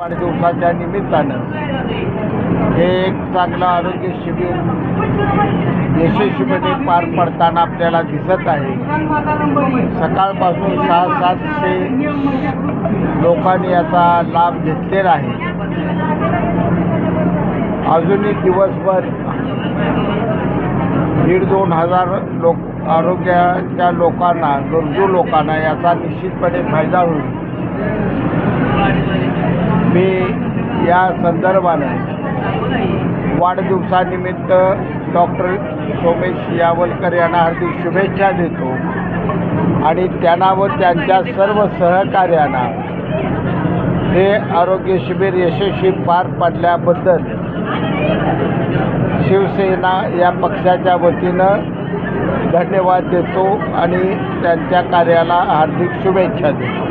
वाढदिवसाच्या निमित्तानं हे एक चांगलं आरोग्य शिबिर यशस्वीपणे म्हणजे पार पडताना आपल्याला दिसत आहे. सकाळपासून सहा सातशे लोकांनी याचा लाभ घेतलेला आहे. अजूनही दिवसभर दीड दोन हजार लोक आरोग्याच्या लोकांना गरजू लोकांना याचा निश्चितपणे फायदा होईल. या संदर्भानं वाढदिवसानिमित्त डॉक्टर सोमेश यावलकर यांना हार्दिक शुभेच्छा देतो. आणि त्यांना व त्यांच्या सर्व सहकार्यांना हे आरोग्य शिबिर यशस्वी पार पाडल्याबद्दल शिवसेना या पक्षाच्या वतीनं धन्यवाद देतो आणि त्यांच्या कार्याला हार्दिक शुभेच्छा देतो.